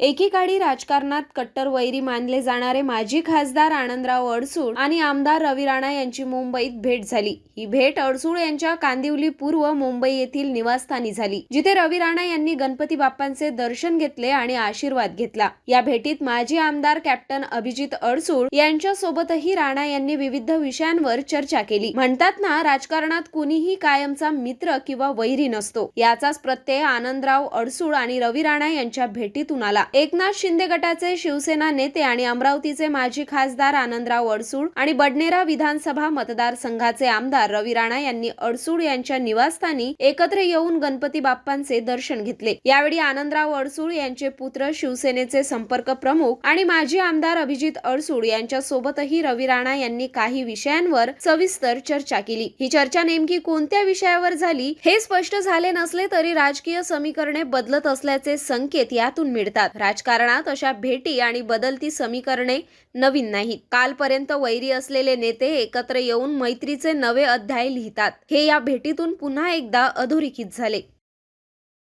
एकीकाळी राजकारणात कट्टर वैरी मानले जाणारे माजी खासदार आनंदराव अडसूळ आणि आमदार रवी राणा यांची मुंबईत भेट झाली. ही भेट अडसूळ यांच्या कांदिवली पूर्व मुंबई येथील निवासस्थानी झाली जिथे रवी राणा यांनी गणपती बाप्पांचे दर्शन घेतले आणि आशीर्वाद घेतला. या भेटीत माजी आमदार कॅप्टन अभिजित अडसूळ यांच्या सोबतही राणा यांनी विविध विषयांवर चर्चा केली. म्हणतात ना राजकारणात कुणीही कायमचा मित्र किंवा वैरी नसतो. याचाच प्रत्यय आनंदराव अडसूळ आणि रवी राणा यांच्या भेटीतून आला. एकनाथ शिंदे गटाचे शिवसेना नेते आणि अमरावतीचे माजी खासदार आनंदराव अडसूळ आणि बडनेरा विधानसभा मतदारसंघाचे आमदार रवी राणा यांनी अडसूळ यांच्या निवासस्थानी एकत्र येऊन गणपती बाप्पांचे दर्शन घेतले. यावेळी आनंदराव अडसूळ यांचे पुत्र शिवसेनेचे संपर्क प्रमुख आणि माजी आमदार अभिजित अडसूळ यांच्या सोबतही रवी राणा यांनी काही विषयांवर सविस्तर चर्चा केली. ही चर्चा नेमकी कोणत्या विषयावर झाली हे स्पष्ट झाले नसले तरी राजकीय समीकरणे बदलत असल्याचे संकेत यातून मिळतात. राजकारणात अशा भेटी आणि बदलती समीकरणे नवीन नाहीत. कालपर्यंत वैरी असलेले नेते एकत्र येऊन मैत्रीचे नवे अध्याय लिहितात. हे या भेटीतून पुन्हा एकदा अधोरेखित झाले.